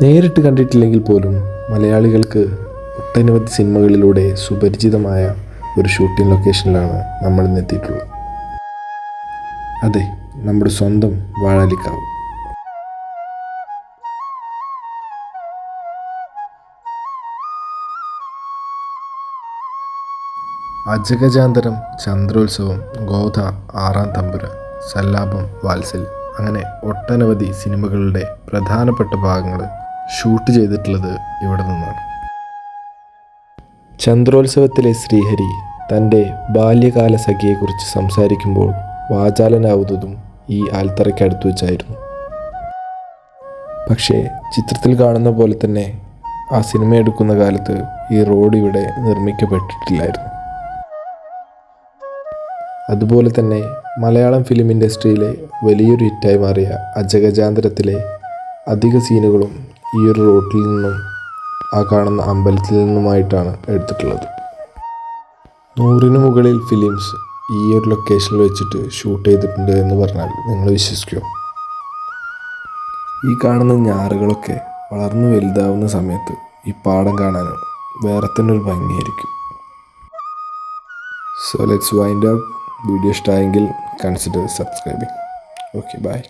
നേരിട്ട് കണ്ടിട്ടില്ലെങ്കിൽ പോലും മലയാളികൾക്ക് ഒട്ടനവധി സിനിമകളിലൂടെ സുപരിചിതമായ ഒരു ഷൂട്ടിംഗ് ലൊക്കേഷനിലാണ് നമ്മൾ ഇന്ന് എത്തിയിട്ടുള്ളത്. അതെ നമ്മുടെ സ്വന്തം വാഴാലിക്കാവ്. അജഗജാന്തരം ചന്ദ്രോത്സവം ഗോധ ആറാം തമ്പുര സല്ലാപം വാത്സല്യം അങ്ങനെ ഒട്ടനവധി സിനിമകളുടെ പ്രധാനപ്പെട്ട ഭാഗങ്ങൾ ഷൂട്ട് ചെയ്തിട്ടുള്ളത് ഇവിടെ നിന്നാണ്. ചന്ദ്രോത്സവത്തിലെ ശ്രീഹരി തന്റെ ബാല്യകാല സഖിയെക്കുറിച്ച് സംസാരിക്കുമ്പോൾ വാചാലനാവുന്നതും ഈ ആൽത്തറയ്ക്കടുത്ത് വെച്ചായിരുന്നു. പക്ഷേ ചിത്രത്തിൽ കാണുന്ന പോലെ തന്നെ ആ സിനിമ എടുക്കുന്ന കാലത്ത് ഈ റോഡ് ഇവിടെ നിർമ്മിക്കപ്പെട്ടിട്ടില്ലായിരുന്നു. അതുപോലെ തന്നെ മലയാളം ഫിലിം ഇൻഡസ്ട്രിയിലെ വലിയൊരു ഹിറ്റായി മാറിയ അജഗജാന്തരത്തിലെ അധിക സീനുകളും ഈ ഒരു റോട്ടിൽ നിന്നും ആ കാണുന്ന അമ്പലത്തിൽ നിന്നുമായിട്ടാണ് എടുത്തിട്ടുള്ളത്. നൂറിന് മുകളിൽ ഫിലിംസ് ഈ ഒരു ലൊക്കേഷനിൽ വെച്ചിട്ട് ഷൂട്ട് ചെയ്തിട്ടുണ്ട് എന്ന് പറഞ്ഞാൽ നിങ്ങൾ വിശ്വസിക്കുമോ ഈ കാണുന്ന ഞാറുകളൊക്കെ വളർന്നു വലുതാവുന്ന സമയത്ത് ഈ പാടം കാണാൻ വേറെ തന്നെ ഒരു ഭംഗിയായിരിക്കും. So let's wind up video ഇഷ്ടമായെങ്കിൽ കൺസിഡർ സബ്സ്ക്രൈബിങ് ഓക്കെ ബൈ